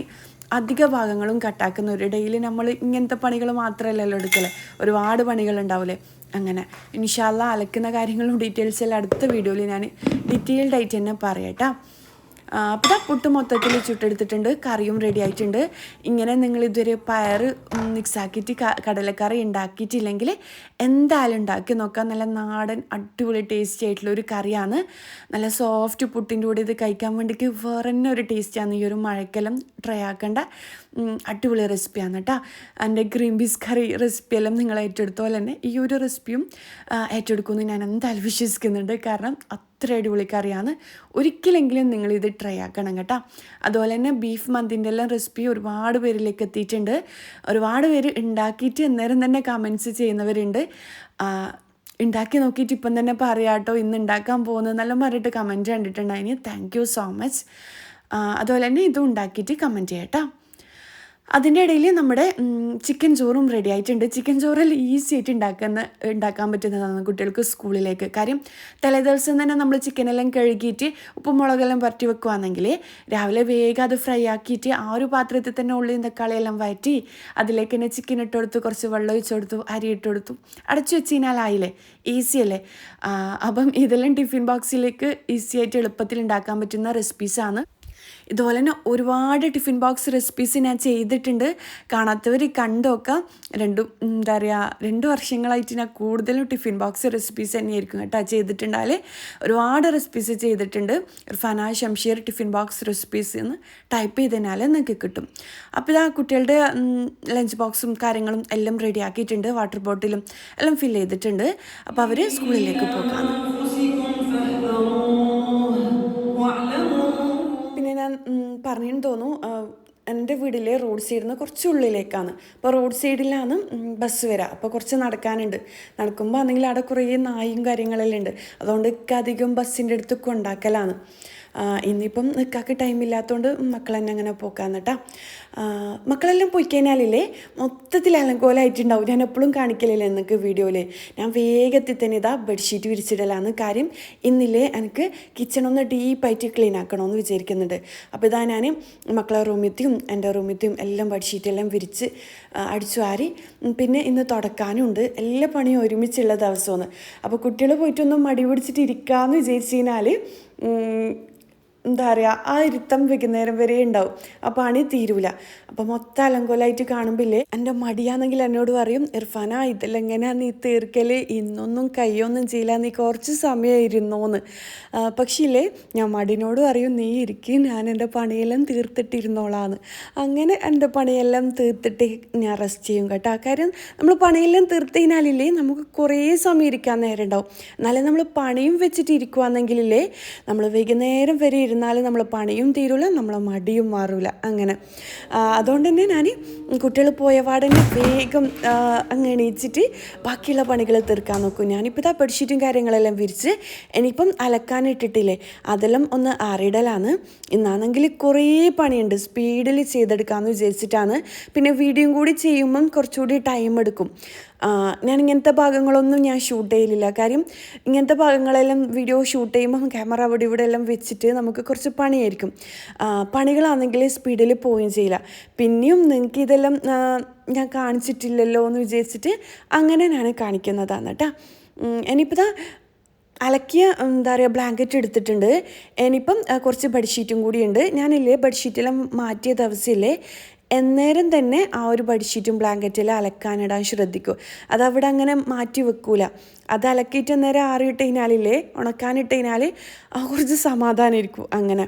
Speaker 1: അധിക ഭാഗങ്ങളും കട്ടാക്കുന്ന ഒരു ഡെയിലി നമ്മൾ ഇങ്ങനത്തെ പണികൾ മാത്രമല്ലല്ലോ എടുക്കൽ. ഒരുപാട് പണികൾ ഉണ്ടാവില്ലേ? അങ്ങനെ. ഇൻഷാല്ല അലക്കുന്ന കാര്യങ്ങളും ഡീറ്റെയിൽസ് എല്ലാം അടുത്ത വീഡിയോയിൽ ഞാൻ ഡീറ്റെയിൽഡായിട്ട് തന്നെ പറയാം കേട്ടോ അപ്പോൾ പുട്ട് മൊത്തത്തിൽ ചുട്ടെടുത്തിട്ടുണ്ട് കറിയും റെഡി ആയിട്ടുണ്ട്. ഇങ്ങനെ നിങ്ങൾ ഇതുവരെ പയർ മിക്സ് ആക്കിയിട്ട് ക- കടലക്കറി ഉണ്ടാക്കിയിട്ടില്ലെങ്കിൽ എന്തായാലും ഉണ്ടാക്കി നോക്കാം നല്ല നാടൻ അടിപൊളി ടേസ്റ്റി ആയിട്ടുള്ള ഒരു കറിയാണ്. നല്ല സോഫ്റ്റ് പുട്ടിന്റെ കൂടെ ഇത് കഴിക്കാൻ വേണ്ടിക്ക് വേറെ തന്നെ ഒരു ടേസ്റ്റാണ് ഈ ഒരു മഴക്കലം ട്രൈ ആക്കേണ്ട അടിപൊളി റെസിപ്പിയാണ് കേട്ടോ എന്റെ ഗ്രീൻ പീസ് കറി റെസിപ്പിയെല്ലാം നിങ്ങൾ ഏറ്റെടുത്തോലെ തന്നെ ഈ ഒരു റെസിപ്പിയും ഏറ്റെടുക്കുമെന്ന് ഞാൻ എന്തായാലും വിശ്വസിക്കുന്നുണ്ട്. കാരണം അത്ര അടിപൊളി കറിയാണ് ഒരിക്കലെങ്കിലും നിങ്ങൾ ഇത് ട്രൈ ആക്കണം കേട്ടോ. അതുപോലെ തന്നെ ബീഫ് മന്തിന്റെ എല്ലാം റെസിപ്പി ഒരുപാട് പേരിലേക്ക് എത്തിയിട്ടുണ്ട്. ഒരുപാട് പേര് ഉണ്ടാക്കിയിട്ട് അന്നേരം തന്നെ കമൻസ് ചെയ്യുന്നവരുണ്ട്. ഉണ്ടാക്കി നോക്കിയിട്ട് ഇപ്പം തന്നെ പറയാട്ടോ ഇന്ന് ഉണ്ടാക്കാൻ പോകുന്നത് നല്ല പറഞ്ഞിട്ട് കമന്റ് കണ്ടിട്ടുണ്ടായിന്. താങ്ക് യു സോ മച്ച് അതുപോലെ തന്നെ ഇതും ഉണ്ടാക്കിയിട്ട് കമന്റ് ചെയ്യാം കേട്ടോ. അതിന്റെ ഇടയിൽ നമ്മുടെ ചിക്കൻ ചോറും റെഡി ആയിട്ടുണ്ട്. ചിക്കൻ ചോറിൽ ഈസി ആയിട്ട് ഉണ്ടാക്കുന്ന ഉണ്ടാക്കാൻ പറ്റുന്നതാണ് കുട്ടികൾക്ക് സ്കൂളിലേക്ക്. കാര്യം തലേ ദിവസം തന്നെ നമ്മൾ ചിക്കനെല്ലാം കഴുകിയിട്ട് ഉപ്പും മുളകെല്ലാം പരട്ടി വെക്കുകയാണെങ്കിൽ രാവിലെ വേഗം അത് ഫ്രൈ ആക്കിയിട്ട് ആ ഒരു പാത്രത്തിൽ തന്നെ ഉള്ളിയും തക്കാളിയെല്ലാം വഴറ്റി അതിലേക്ക് തന്നെ ചിക്കൻ ഇട്ട് കൊടുത്തു കുറച്ച് വെള്ളം ഒഴിച്ചു കൊടുത്തു അരി ഇട്ട് കൊടുത്തു. അടച്ചു വെച്ച് കഴിഞ്ഞാലായില്ലേ ഈസി അല്ലേ? അപ്പം ഇതെല്ലാം ടിഫിൻ ബോക്സിലേക്ക് ഈസി ആയിട്ട് എളുപ്പത്തിൽ ഉണ്ടാക്കാൻ പറ്റുന്ന റെസിപ്പീസാണ് ഇതുപോലെ തന്നെ ഒരുപാട് ടിഫിൻ ബോക്സ് റെസിപ്പീസ് ഞാൻ ചെയ്തിട്ടുണ്ട്. കാണാത്തവർ കണ്ടൊക്കെ രണ്ടും എന്താ പറയുക രണ്ട് വർഷങ്ങളായിട്ട് ഞാൻ കൂടുതലും ടിഫിൻ ബോക്സ് റെസിപ്പീസ് തന്നെയായിരിക്കും കേട്ടോ ചെയ്തിട്ടുണ്ടാൽ ഒരുപാട് റെസിപ്പീസ് ചെയ്തിട്ടുണ്ട്. Irfana Shamsheer tiffin box recipes എന്ന് ടൈപ്പ് ചെയ്തതിനാൽ നിങ്ങൾക്ക് കിട്ടും. അപ്പോൾ ഇതാ കുട്ടികളുടെ ലഞ്ച് ബോക്സും കാര്യങ്ങളും എല്ലാം റെഡിയാക്കിയിട്ടുണ്ട് വാട്ടർ ബോട്ടിലും എല്ലാം ഫില്ല് ചെയ്തിട്ടുണ്ട്. അപ്പോൾ അവർ സ്കൂളിലേക്ക് പോകാം പിന്നെ ഞാൻ പറഞ്ഞു തോന്നുന്നു എന്റെ വീട്ടിലെ റോഡ് സൈഡിൽ നിന്ന് കുറച്ച് ഉള്ളിലേക്കാണ്. അപ്പോൾ റോഡ് സൈഡിലാണ് ബസ് വരിക അപ്പോൾ കുറച്ച് നടക്കാനുണ്ട്. നടക്കുമ്പോൾ ആണെങ്കിൽ അവിടെ കുറേ നായും കാര്യങ്ങളെല്ലാം ഉണ്ട്. അതുകൊണ്ട് ഇക്കധികം ബസ്സിന്റെ അടുത്ത് കൊണ്ടാക്കലാണ് ഇന്നിപ്പം നിൽക്കാക്ക് ടൈം ഇല്ലാത്തതുകൊണ്ട് മക്കൾ തന്നെ അങ്ങനെ പോക്കാന്ന് കേട്ടോ മക്കളെല്ലാം പോയി കഴിഞ്ഞാലില്ലേ മൊത്തത്തിൽ അലങ്കോലായിട്ടുണ്ടാവും. ഞാൻ എപ്പോഴും കാണിക്കലില്ലേ നിങ്ങൾക്ക് വീഡിയോയിൽ ഞാൻ വേഗത്തിൽ തന്നെ ഇതാ ബെഡ്ഷീറ്റ് വിരിച്ചിടലാന്ന് കാര്യം ഇന്നില്ലേ എനിക്ക് കിച്ചണൊന്ന് ഡീപ്പായിട്ട് ക്ലീൻ ആക്കണമെന്ന് വിചാരിക്കുന്നുണ്ട്. അപ്പോൾ ഇതാ ഞാൻ മക്കളെ റൂമിത്തിയും എന്റെ റൂമിത്തിയും എല്ലാം ബെഡ്ഷീറ്റെല്ലാം വിരിച്ച് അടിച്ചു വാരി പിന്നെ ഇന്ന് തുടക്കാനും ഉണ്ട് എല്ലാ പണിയും ഒരുമിച്ചുള്ള ദിവസമാണ്. അപ്പോൾ കുട്ടികൾ പോയിട്ടൊന്നും മടി പിടിച്ചിട്ട് ഇരിക്കാമെന്ന് വിചാരിച്ചു കഴിഞ്ഞാൽ എന്താ പറയുക ആ ഇരുത്തം വൈകുന്നേരം വരെ ഉണ്ടാവും. ആ പണി തീരൂല. അപ്പോൾ മൊത്തം അലങ്കോലായിട്ട് കാണുമ്പില്ലേ എന്റെ മടിയാണെങ്കിൽ എന്നോട് പറയും ഇർഫാന ഇതിലെങ്ങനെയാ നീ തീർക്കൽ ഇന്നൊന്നും കയ്യൊന്നും ചെയ്യില്ല നീ കുറച്ച് സമയം ഇരുന്നോന്ന് പക്ഷേ ഞാൻ മടിനോട് പറയും നീ ഇരിക്കും ഞാൻ എന്റെ പണിയെല്ലാം തീർത്തിട്ടിരുന്നോളാന്ന്. അങ്ങനെ എന്റെ പണിയെല്ലാം തീർത്തിട്ട് ഞാൻ റെസ്റ്റ് ചെയ്യും കേട്ടോ. കാര്യം നമ്മൾ പണിയെല്ലാം തീർത്ത് കഴിഞ്ഞാലില്ലേ നമുക്ക് കുറേ സമയം ഇരിക്കാൻ നേരം ഉണ്ടാവും എന്നാലും നമ്മൾ പണിയും വെച്ചിട്ട് ഇരിക്കുവാണെങ്കിലേ നമ്മൾ വൈകുന്നേരം വരെ ഇരുന്നാൽ നമ്മൾ പണിയും തീരൂല നമ്മൾ മടിയും മാറൂല. അങ്ങനെ. അതുകൊണ്ട് തന്നെ ഞാൻ കുട്ടികൾ പോയ പാടന്നെ വേഗം അങ്ങ് എണീച്ചിട്ട് ബാക്കിയുള്ള പണികൾ തീർക്കാൻ നോക്കും. ഞാനിപ്പോൾ ഇതാ ബെഡ്ഷീറ്റും കാര്യങ്ങളെല്ലാം വിരിച്ച് ഇനിയിപ്പം അലക്കാനിട്ടിട്ടില്ലേ അതെല്ലാം ഒന്ന് അറിയിടലാണ് ഇന്നാണെങ്കിൽ കുറേ പണിയുണ്ട്. സ്പീഡിൽ ചെയ്തെടുക്കാമെന്ന് വിചാരിച്ചിട്ടാണ്. പിന്നെ വീഡിയോയും കൂടി ചെയ്യുമ്പം കുറച്ചുകൂടി ടൈം എടുക്കും ഞാൻ ഇങ്ങനത്തെ ഭാഗങ്ങളൊന്നും ഞാൻ ഷൂട്ട് ചെയ്യലില്ല. കാര്യം ഇങ്ങനത്തെ ഭാഗങ്ങളെല്ലാം വീഡിയോ ഷൂട്ട് ചെയ്യുമ്പോൾ ക്യാമറ അവിടെ ഇവിടെ എല്ലാം വെച്ചിട്ട് നമുക്ക് കുറച്ച് പണിയായിരിക്കും. പണികളാണെങ്കിൽ സ്പീഡിൽ പോവുകയും ചെയ്യില്ല. പിന്നെയും നിങ്ങൾക്ക് ഇതെല്ലാം ഞാൻ കാണിച്ചിട്ടില്ലല്ലോ എന്ന് വിചാരിച്ചിട്ട് അങ്ങനെ ഞാൻ കാണിക്കുന്നതാണ് കേട്ടോ ഇനിയിപ്പോൾ അലക്കിയ എന്താ പറയുക ബ്ലാങ്കറ്റ് എടുത്തിട്ടുണ്ട്. ഇനിയിപ്പം കുറച്ച് ബെഡ്ഷീറ്റും കൂടിയുണ്ട്. ഞാനില്ലേ ബെഡ്ഷീറ്റെല്ലാം മാറ്റിയ ദിവസമില്ലേ എന്നേരം തന്നെ ആ ഒരു ബെഡ്ഷീറ്റും ബ്ലാങ്കറ്റിൽ അലക്കാനിടാൻ ശ്രദ്ധിക്കൂ. അതവിടെ അങ്ങനെ മാറ്റി വെക്കൂല. അത് അലക്കിയിട്ട് നേരെ ആറിയിട്ട് കഴിഞ്ഞാലില്ലേ ഉണക്കാനിട്ട് കഴിഞ്ഞാൽ ആ കുറച്ച് സമാധാനം ഇരിക്കും അങ്ങനെ.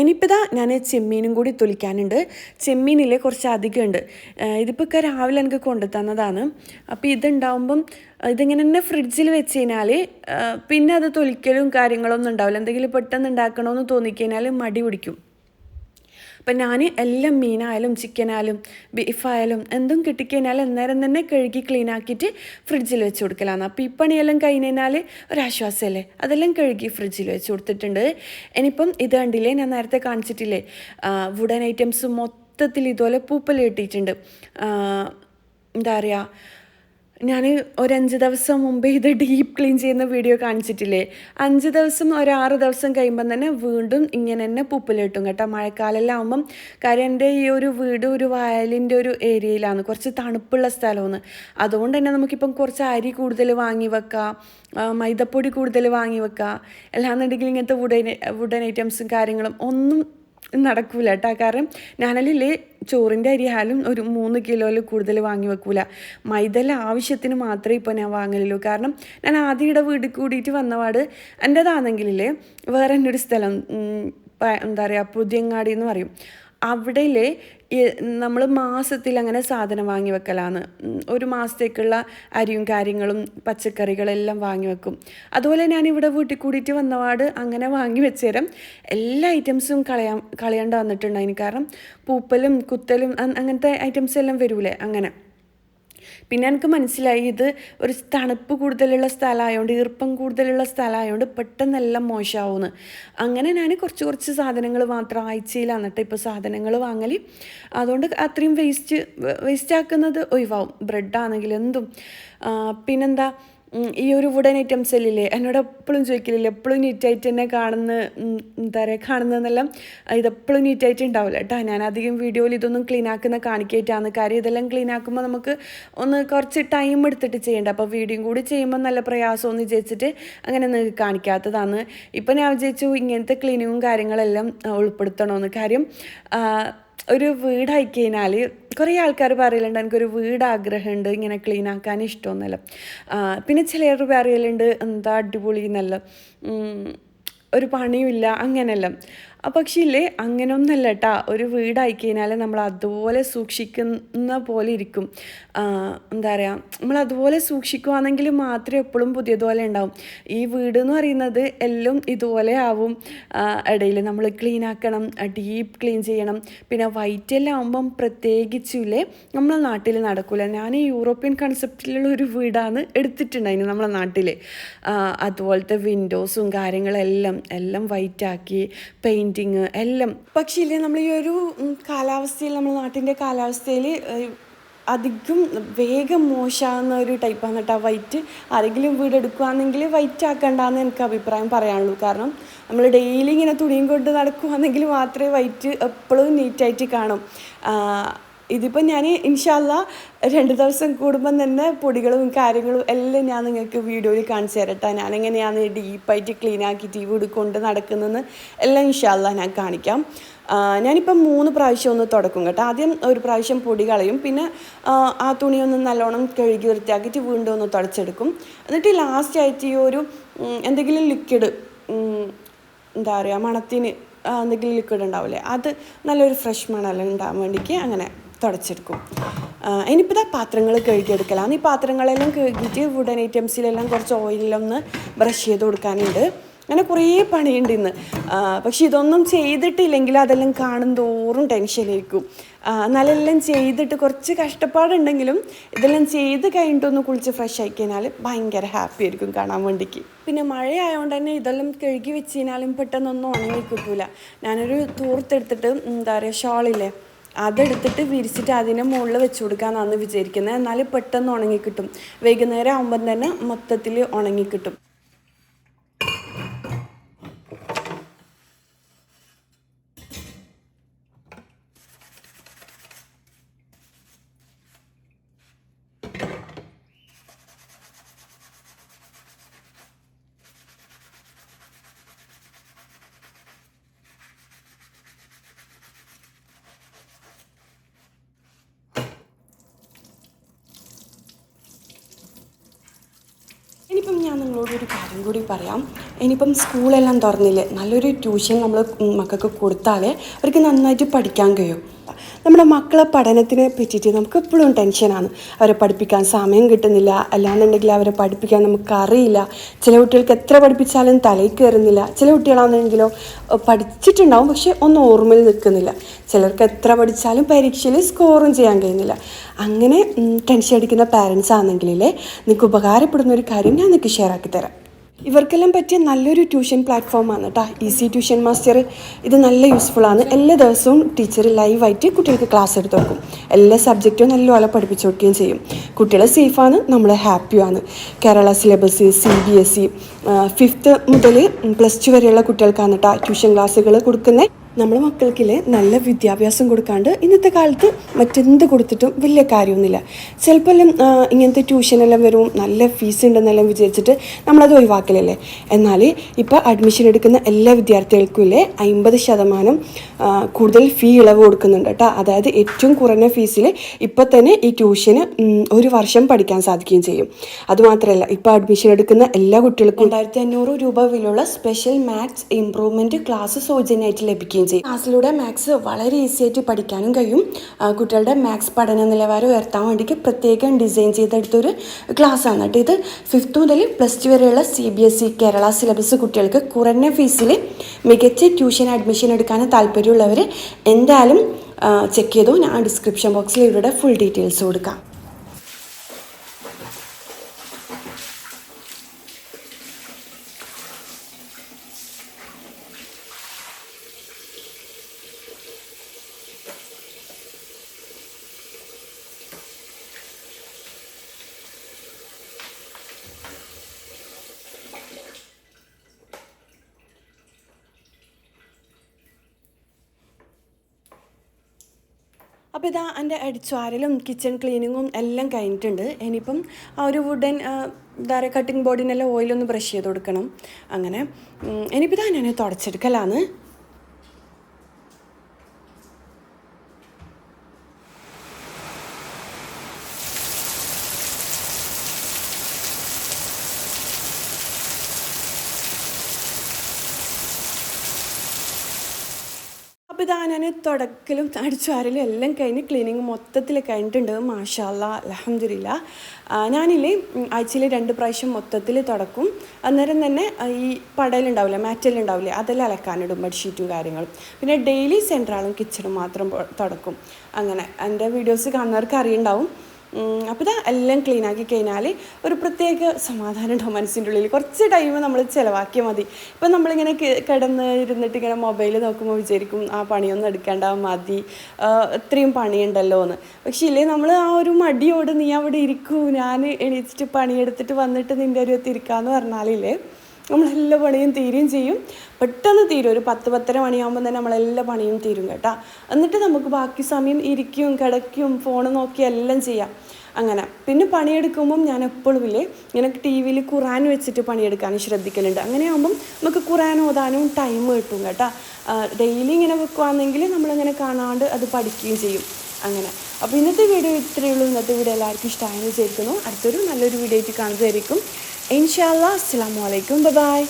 Speaker 1: ഇനിയിപ്പോൾ ഞാൻ ചെമ്മീനും കൂടി തൊലിക്കാനുണ്ട്. ചെമ്മീനിൽ കുറച്ച് അധികം ഉണ്ട്. ഇതിപ്പോൾ ഒക്കെ രാവിലെ എനിക്ക് കൊണ്ടു തന്നതാണ്. അപ്പോൾ ഇതുണ്ടാവുമ്പം ഇതിങ്ങനെ തന്നെ ഫ്രിഡ്ജിൽ വെച്ച് കഴിഞ്ഞാൽ പിന്നെ അത് തൊലിക്കലും കാര്യങ്ങളൊന്നും ഉണ്ടാവില്ല. എന്തെങ്കിലും പെട്ടെന്ന് ഉണ്ടാക്കണമെന്ന് തോന്നിക്കഴിഞ്ഞാൽ മടി പിടിക്കും. അപ്പം ഞാൻ എല്ലാം മീനായാലും ചിക്കനായാലും ബീഫായാലും എന്തും കിട്ടിക്കഴിഞ്ഞാൽ അന്നേരം തന്നെ കഴുകി ക്ലീൻ ആക്കിയിട്ട് ഫ്രിഡ്ജിൽ വെച്ച് കൊടുക്കലാണ് അപ്പോൾ ഈ പണിയെല്ലാം കഴിഞ്ഞ് കഴിഞ്ഞാൽ ഒരാശ്വാസമല്ലേ അതെല്ലാം കഴുകി ഫ്രിഡ്ജിൽ വെച്ച് കൊടുത്തിട്ടുണ്ട്. ഇനിയിപ്പം ഇത് കണ്ടില്ലേ? ഞാൻ നേരത്തെ കാണിച്ചിട്ടില്ലേ? വുഡൻ ഐറ്റംസ് മൊത്തത്തിൽ ഇതുപോലെ പൂപ്പൽ കിട്ടിയിട്ടുണ്ട്. എന്താ പറയുക ഞാൻ ഒരു അഞ്ച് ദിവസം മുമ്പേ ഇത് ഡീപ്പ് ക്ലീൻ ചെയ്യുന്ന വീഡിയോ കാണിച്ചിട്ടില്ലേ? അഞ്ച് ദിവസം ഒരു ആറ് ദിവസം കഴിയുമ്പം തന്നെ വീണ്ടും ഇങ്ങനെ തന്നെ പൂപ്പലിട്ടും കേട്ടോ. മഴക്കാലമെല്ലാം ആകുമ്പം കാര്യം എന്റെ ഈ ഒരു വീട് ഒരു വയലിന്റെ ഒരു ഏരിയയിലാണ്. കുറച്ച് തണുപ്പുള്ള സ്ഥലമാണ്. അതുകൊണ്ട് തന്നെ നമുക്കിപ്പം കുറച്ച് അരി കൂടുതൽ വാങ്ങി വെക്കാം. മൈദപ്പൊടി കൂടുതൽ വാങ്ങി വെക്കാം. അല്ലാന്നുണ്ടെങ്കിൽ ഇങ്ങനത്തെ വുഡൻ വുഡൻ ഐറ്റംസും കാര്യങ്ങളും ഒന്നും നടക്കൂല കേട്ടോ കാരണം ഞാനല്ലേ ചോറിന്റെ അരിയാലും ഒരു മൂന്ന് കിലോയിൽ കൂടുതൽ വാങ്ങി വെക്കൂല. മൈദല ആവശ്യത്തിന് മാത്രമേ ഇപ്പോൾ ഞാൻ വാങ്ങലുള്ളൂ. കാരണം ഞാൻ ആദ്യയുടെ വീട് കൂടിയിട്ട് വന്നപാട് എന്റേതാണെങ്കിലേ വേറെ എന്റെ ഒരു സ്ഥലം എന്താ പറയുക പുതിയങ്ങാടി എന്ന് പറയും. അവിടെയില്ലേ നമ്മൾ മാസത്തിൽ അങ്ങനെ സാധനം വാങ്ങി വെക്കലാണ് ഒരു മാസത്തേക്കുള്ള അരിയും കാര്യങ്ങളും പച്ചക്കറികളെല്ലാം വാങ്ങി വെക്കും. അതുപോലെ ഞാൻ ഇവിടെ വീട്ടിൽ കൂടിയിട്ട് വന്നപാട് അങ്ങനെ വാങ്ങി വെച്ചേരം എല്ലാ ഐറ്റംസും കളയാൻ കളയേണ്ട വന്നിട്ടുണ്ടായിന് കാരണം പൂപ്പലും കുത്തലും അങ്ങനത്തെ ഐറ്റംസ് എല്ലാം വരൂലേ അങ്ങനെ. പിന്നെ എനിക്ക് മനസ്സിലായി ഇത് ഒരു തണുപ്പ് കൂടുതലുള്ള സ്ഥലമായതുകൊണ്ട് ഈർപ്പം കൂടുതലുള്ള സ്ഥലമായതുകൊണ്ട് പെട്ടെന്നെല്ലാം മോശമാവുമെന്ന് അങ്ങനെ ഞാൻ കുറച്ച് കുറച്ച് സാധനങ്ങൾ മാത്രം ആഴ്ചയിലാണ് കേട്ടോ ഇപ്പോൾ സാധനങ്ങൾ വാങ്ങൽ അതുകൊണ്ട് അത്രയും വേസ്റ്റ് വേസ്റ്റ് ആക്കുന്നത് ഒഴിവാവും. ബ്രെഡാണെങ്കിലും എന്തും. പിന്നെന്താ? ഈ ഒരു വുഡൻ ഐറ്റംസ് അല്ലേ എന്നോട് എപ്പോഴും ചോദിക്കലില്ല എപ്പോഴും നീറ്റായിട്ട് തന്നെ കാണുന്ന എന്താ പറയുക കാണുന്നതെന്നെല്ലാം ഇതെപ്പോഴും നീറ്റായിട്ട് ഉണ്ടാവില്ല കേട്ടോ. ഞാൻ അധികം വീഡിയോയിൽ ഇതൊന്നും ക്ലീൻ ആക്കുന്ന കാണിക്കായിട്ടാണ് കാര്യം ഇതെല്ലാം ക്ലീൻ ആക്കുമ്പോൾ നമുക്ക് ഒന്ന് കുറച്ച് ടൈം എടുത്തിട്ട് ചെയ്യേണ്ട. അപ്പോൾ വീഡിയോയും കൂടി ചെയ്യുമ്പോൾ നല്ല പ്രയാസമെന്ന് വിചാരിച്ചിട്ട് അങ്ങനെ നിങ്ങൾക്ക് കാണിക്കാത്തതാണ്. ഇപ്പം ഞാൻ വിചാരിച്ചു ഇങ്ങനത്തെ ക്ലീനിങ്ങും കാര്യങ്ങളെല്ലാം ഉൾപ്പെടുത്തണമെന്ന് കാര്യം ഒരു വീടായി കഴിഞ്ഞാൽ കുറേ ആൾക്കാർ പറയലുണ്ട് എനിക്കൊരു വീട് ആഗ്രഹമുണ്ട് ഇങ്ങനെ ക്ലീൻ ആക്കാൻ ഇഷ്ടമൊന്നുമല്ല. പിന്നെ ചിലർ പറയലുണ്ട് എന്താ അടിപൊളി എന്നല്ല. ഒരു പണിയുമില്ല അങ്ങനെയല്ല. പക്ഷേ ഇല്ലേ അങ്ങനെയൊന്നല്ല കേട്ടാ ഒരു വീടായി കഴിഞ്ഞാൽ നമ്മൾ അതുപോലെ സൂക്ഷിക്കുന്ന പോലെ ഇരിക്കും. എന്താ പറയുക നമ്മൾ അതുപോലെ സൂക്ഷിക്കുകയാണെങ്കിൽ മാത്രമേ എപ്പോഴും പുതിയതുപോലെ ഉണ്ടാവും. ഈ വീട് എന്ന് പറയുന്നത് എല്ലാം ഇതുപോലെ ആവും. ഇടയിൽ നമ്മൾ ക്ലീൻ ആക്കണം ഡീപ്പ് ക്ലീൻ ചെയ്യണം. പിന്നെ വൈറ്റ് എല്ലാം ആകുമ്പം പ്രത്യേകിച്ചില്ലേ നമ്മളെ നാട്ടിൽ നടക്കില്ല ഞാൻ യൂറോപ്യൻ കൺസെപ്റ്റിലുള്ള ഒരു വീടാണ് എടുത്തിട്ടുണ്ടായിരുന്നു നമ്മളെ നാട്ടിൽ അതുപോലത്തെ വിൻഡോസും കാര്യങ്ങളെല്ലാം എല്ലാം വൈറ്റ് ആക്കി പെയിന്റിങ് എല്ലാം. പക്ഷേ ഇല്ലേ നമ്മൾ ഈ ഒരു കാലാവസ്ഥയിൽ നമ്മുടെ നാട്ടിന്റെ കാലാവസ്ഥയിൽ അധികം വേഗം മോശമാകുന്ന ഒരു ടൈപ്പാണ് കേട്ടോ വൈറ്റ് ആരെങ്കിലും വീട് എടുക്കുകയാണെങ്കിൽ വൈറ്റ് ആക്കണ്ടെന്ന് എനിക്ക് അഭിപ്രായം പറയാനുള്ളൂ. കാരണം നമ്മൾ ഡെയിലി ഇങ്ങനെ തുണിയും കൊണ്ട് നടക്കുകയാണെങ്കിൽ മാത്രമേ വൈറ്റ് എപ്പോഴും നീറ്റായിട്ട് കാണും. ഇതിപ്പോൾ ഞാൻ ഇൻഷാല്ല രണ്ട് ദിവസം കൂടുമ്പം തന്നെ പൊടികളും കാര്യങ്ങളും എല്ലാം ഞാൻ നിങ്ങൾക്ക് വീഡിയോയിൽ കാണിച്ചു തരട്ടെ. ഞാനെങ്ങനെയാണ് ഡീപ്പായിട്ട് ക്ലീൻ ആക്കിയിട്ട് ഈ വീട് കൊണ്ട് നടക്കുന്നതെന്ന് എല്ലാം ഇൻഷാല്ല ഞാൻ കാണിക്കാം. ഞാനിപ്പം മൂന്ന് പ്രാവശ്യം ഒന്ന് തുടക്കും കേട്ടോ. ആദ്യം ഒരു പ്രാവശ്യം പൊടി കളയും. പിന്നെ ആ, തുണിയൊന്ന് നല്ലോണം കഴുകി വൃത്തിയാക്കിയിട്ട് വീണ്ടും ഒന്ന് തുടച്ചെടുക്കും. എന്നിട്ട് ലാസ്റ്റ് ആയിട്ട് ഈ ഒരു എന്തെങ്കിലും ലിക്വിഡ് എന്താ പറയുക മണത്തിന് എന്തെങ്കിലും ലിക്വിഡ് ഉണ്ടാവില്ലേ അത് നല്ലൊരു ഫ്രഷ് മണൽ ഉണ്ടാകാൻ അങ്ങനെ തുടച്ചെടുക്കും. ഇനിയിപ്പോൾ ഇതാ പാത്രങ്ങൾ കഴുകിയെടുക്കലാണ് ഈ പാത്രങ്ങളെല്ലാം കഴുകിയിട്ട് വുഡൻ ഐറ്റംസിലെല്ലാം കുറച്ച് ഓയിലൊന്ന് ബ്രഷ് ചെയ്ത് കൊടുക്കാനുണ്ട്. അങ്ങനെ കുറേ പണിയുണ്ട് ഇന്ന്. പക്ഷെ ഇതൊന്നും ചെയ്തിട്ടില്ലെങ്കിൽ അതെല്ലാം കാണും തോറും ടെൻഷനായിരിക്കും എന്നാലെല്ലാം ചെയ്തിട്ട് കുറച്ച് കഷ്ടപ്പാടുണ്ടെങ്കിലും ഇതെല്ലാം ചെയ്ത് കഴിഞ്ഞിട്ടൊന്ന് കുളിച്ച് ഫ്രഷ് ആയി കഴിഞ്ഞാൽ ഭയങ്കര ഹാപ്പി ആയിരിക്കും കാണാൻ വേണ്ടിക്ക്. പിന്നെ മഴയായതുകൊണ്ട് തന്നെ ഇതെല്ലാം കഴുകി വെച്ച് കഴിഞ്ഞാലും പെട്ടെന്നൊന്നും ഉണങ്ങി കിട്ടൂല. ഞാനൊരു തൂർത്തെടുത്തിട്ട് എന്താ പറയുക ഷോളില്ലേ അതെടുത്തിട്ട് വിരിച്ചിട്ട് അതിനെ മുകളിൽ വെച്ച് കൊടുക്കാമെന്നാണ് വിചാരിക്കുന്നത്. എന്നാൽ പെട്ടെന്ന് ഉണങ്ങിക്കിട്ടും. വൈകുന്നേരം ആകുമ്പം തന്നെ മൊത്തത്തിൽ ഉണങ്ങി ഇനിയിപ്പം ഞാൻ നിങ്ങളോട് ഒരു കാര്യം കൂടി പറയാം. ഇനിയിപ്പം സ്കൂളെല്ലാം തുറന്നില്ലേ? നല്ലൊരു ട്യൂഷൻ നമ്മൾ മക്കൾക്ക് കൊടുത്താലേ അവർക്ക് നന്നായിട്ട് പഠിക്കാൻ കഴിയും. നമ്മുടെ മക്കളെ പഠനത്തിനെ പറ്റിയിട്ട് നമുക്ക് എപ്പോഴും ടെൻഷനാണ് അവരെ പഠിപ്പിക്കാൻ സമയം കിട്ടുന്നില്ല. അല്ലാന്നുണ്ടെങ്കിൽ അവരെ പഠിപ്പിക്കാൻ നമുക്ക് അറിയില്ല. ചില കുട്ടികൾക്ക് എത്ര പഠിപ്പിച്ചാലും തലയിൽ കയറുന്നില്ല. ചില കുട്ടികളാണെങ്കിലോ പഠിച്ചിട്ടുണ്ടാവും പക്ഷെ ഒന്നും ഓർമ്മയിൽ നിൽക്കുന്നില്ല. ചിലർക്ക് എത്ര പഠിച്ചാലും പരീക്ഷയിൽ സ്കോറും ചെയ്യാൻ കഴിയുന്നില്ല. അങ്ങനെ ടെൻഷൻ അടിക്കുന്ന പാരൻസ് ആണെങ്കിലേ നിങ്ങൾക്ക് ഉപകാരപ്പെടുന്ന ഒരു കാര്യം ഞാൻ നിങ്ങൾക്ക് ഷെയർ ആക്കി തരാം. ഇവർക്കെല്ലാം പറ്റിയ നല്ലൊരു ട്യൂഷൻ പ്ലാറ്റ്ഫോമാണ് കേട്ടോ ഈസി ട്യൂഷൻ മാസ്റ്റർ ഇത് നല്ല യൂസ്ഫുൾ ആണ്. എല്ലാ ദിവസവും ടീച്ചർ ലൈവായിട്ട് കുട്ടികൾക്ക് ക്ലാസ് എടുത്ത് കൊടുക്കും. എല്ലാ സബ്ജക്റ്റും നല്ലപോലെ പഠിപ്പിച്ചു കൊടുക്കുകയും ചെയ്യും. കുട്ടികൾ സേഫാണ് നമ്മൾ ഹാപ്പിയാണ് Kerala syllabus C B S E fifth മുതൽ പ്ലസ് ടു വരെയുള്ള കുട്ടികൾക്കാണ് കേട്ടോ ട്യൂഷൻ ക്ലാസ്സുകൾ കൊടുക്കുന്നത്. നമ്മുടെ മക്കൾക്കില്ലേ നല്ല വിദ്യാഭ്യാസം കൊടുക്കാണ്ട് ഇന്നത്തെ കാലത്ത് മറ്റെന്ത് കൊടുത്തിട്ടും വലിയ കാര്യമൊന്നുമില്ല. ചിലപ്പോൾ ഇങ്ങനത്തെ ട്യൂഷനെല്ലാം വരും നല്ല ഫീസ് ഉണ്ടെന്നെല്ലാം വിചാരിച്ചിട്ട് നമ്മളത് ഒഴിവാക്കലല്ലേ? എന്നാൽ ഇപ്പോൾ അഡ്മിഷൻ എടുക്കുന്ന എല്ലാ വിദ്യാർത്ഥികൾക്കും ഇല്ലേ അമ്പത് ശതമാനം കൂടുതൽ ഫീ ഇളവ് കൊടുക്കുന്നുണ്ട് കേട്ടോ. അതായത് ഏറ്റവും കുറഞ്ഞ ഫീസിൽ ഇപ്പോൾ തന്നെ ഈ ട്യൂഷന് ഒരു വർഷം പഠിക്കാൻ സാധിക്കുകയും ചെയ്യും. അതുമാത്രമല്ല ഇപ്പോൾ അഡ്മിഷൻ എടുക്കുന്ന എല്ലാ കുട്ടികൾക്കും രണ്ടായിരത്തി അഞ്ഞൂറ് രൂപ വിലയുള്ള സ്പെഷ്യൽ മാത്സ് ഇംപ്രൂവ്മെന്റ് ക്ലാസ് സൗജന്യമായിട്ട് ലഭിക്കുകയും ചെയ്യും. ക്ലാസ്സിലൂടെ മാത്സ് വളരെ ഈസി ആയിട്ട് പഠിക്കാനും കഴിയും. കുട്ടികളുടെ മാത്സ് പഠന നിലവാരം ഉയർത്താൻ വേണ്ടിയിട്ട് പ്രത്യേകം ഡിസൈൻ ചെയ്തെടുത്തൊരു ക്ലാസ്സാണ് കേട്ടോ ഇത്. ഫിഫ്ത്ത് മുതൽ പ്ലസ് ടു വരെയുള്ള C B S E Kerala syllabus കുട്ടികൾക്ക് കുറഞ്ഞ ഫീസിൽ മികച്ച ട്യൂഷൻ അഡ്മിഷൻ എടുക്കാൻ താല്പര്യമുള്ളവർ എന്തായാലും ചെക്ക് ചെയ്തു. ഞാൻ ഡിസ്ക്രിപ്ഷൻ ബോക്സിൽ ഇവരുടെ ഫുൾ ഡീറ്റെയിൽസ് കൊടുക്കാം. അപ്പോൾ ഇതാ എന്റെ അടിച്ചുവാരലും കിച്ചൺ ക്ലീനിങ്ങും എല്ലാം കഴിഞ്ഞിട്ടുണ്ട്. ഇനിയിപ്പം ആ ഒരു വുഡൻ ധാര കട്ടിംഗ് ബോർഡിനെല്ലാം ഓയിലൊന്ന് ബ്രഷ് ചെയ്ത് കൊടുക്കണം. അങ്ങനെ. ഇനിയിപ്പോൾ ഇതാ ഞാൻ തുടച്ചെടുക്കലാണ് ഇതാ ഞാൻ തുടക്കലും അടിച്ചുവാരലും എല്ലാം കഴിഞ്ഞ് ക്ലീനിങ് മൊത്തത്തിൽ കഴിഞ്ഞിട്ടുണ്ട്. മാഷാല്ല അലഹമില്ല ഞാനില്ലേ ആഴ്ചയിൽ രണ്ട് പ്രാവശ്യം മൊത്തത്തിൽ തുടക്കും. അന്നേരം തന്നെ ഈ പടലുണ്ടാവില്ലേ മാറ്റലുണ്ടാവില്ലേ അതെല്ലാം അലക്കാനിടും ബെഡ്ഷീറ്റും കാര്യങ്ങളും. പിന്നെ ഡെയിലി സെൻട്രാളും കിച്ചണും മാത്രം തുടക്കും. അങ്ങനെ എന്റെ വീഡിയോസ് കാണുന്നവർക്ക് അറിയുണ്ടാവും. അപ്പോൾ ഇതാ എല്ലാം ക്ലീൻ ആക്കി കഴിഞ്ഞാൽ ഒരു പ്രത്യേക സമാധാനം ഉണ്ടാവും മനസ്സിന്റെ ഉള്ളിൽ കുറച്ച് ടൈം നമ്മൾ ചിലവാക്കിയാൽ മതി. ഇപ്പം നമ്മളിങ്ങനെ കിടന്ന് ഇരുന്നിട്ട് ഇങ്ങനെ മൊബൈൽ നോക്കുമ്പോൾ വിചാരിക്കും ആ പണിയൊന്നും എടുക്കേണ്ട മതി. ഇത്രയും പണിയുണ്ടല്ലോ എന്ന് പക്ഷേ ഇല്ലേ നമ്മൾ ആ ഒരു മടിയോട് നീ അവിടെ ഇരിക്കൂ ഞാൻ എണീച്ചിട്ട് പണിയെടുത്തിട്ട് വന്നിട്ട് നിന്റെ ഒരു ഇരിക്കാന്ന് പറഞ്ഞാലില്ലേ നമ്മളെല്ലാ പണിയും തീരുകയും ചെയ്യും. പെട്ടെന്ന് തീരും. ഒരു പത്ത് പത്തര മണിയാകുമ്പോൾ തന്നെ നമ്മളെല്ലാ പണിയും തീരും കേട്ടോ. എന്നിട്ട് നമുക്ക് ബാക്കി സമയം ഇരിക്കും കിടക്കും ഫോൺ നോക്കി എല്ലാം ചെയ്യാം. അങ്ങനെ. പിന്നെ പണിയെടുക്കുമ്പം ഞാൻ എപ്പോഴും ഇല്ലേ ഇങ്ങനെ ടി വിയിൽ ഖുറാൻ വെച്ചിട്ട് പണിയെടുക്കാൻ ശ്രദ്ധിക്കലുണ്ട്. അങ്ങനെയാകുമ്പം നമുക്ക് ഖുറാൻ ഓതാനും ടൈം കിട്ടും കേട്ടോ. ഡെയിലി ഇങ്ങനെ വെക്കുകയാണെങ്കിൽ നമ്മളിങ്ങനെ കാണാണ്ട് അത് പഠിക്കുകയും ചെയ്യും. അങ്ങനെ. അപ്പോൾ ഇന്നത്തെ വീഡിയോ ഇത്രയേ ഉള്ളൂ. ഇന്നത്തെ വീഡിയോ എല്ലാവർക്കും ഇഷ്ടമായെന്ന് വിചാരിക്കുന്നു. അടുത്തൊരു നല്ലൊരു വീഡിയോ ആയിട്ട് കാണുന്നതായിരിക്കും. ഇൻഷാല്ലാ അസ്സാം വലൈക്കും ബൈ